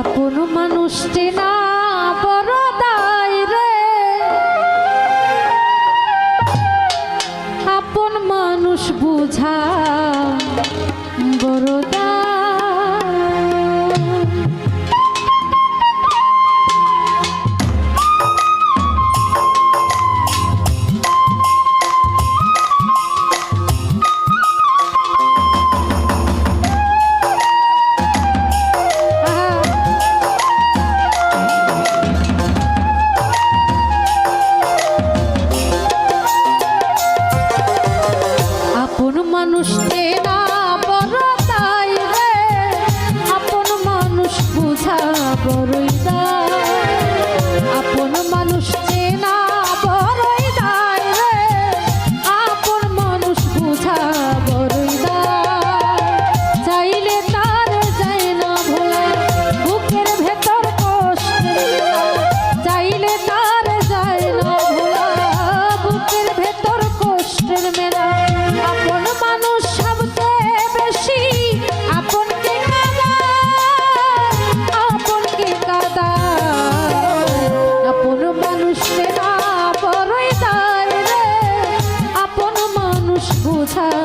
আপন মানুষটি না বড় দায় রে। আপন মানুষ বুঝা বড়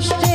i'm understand.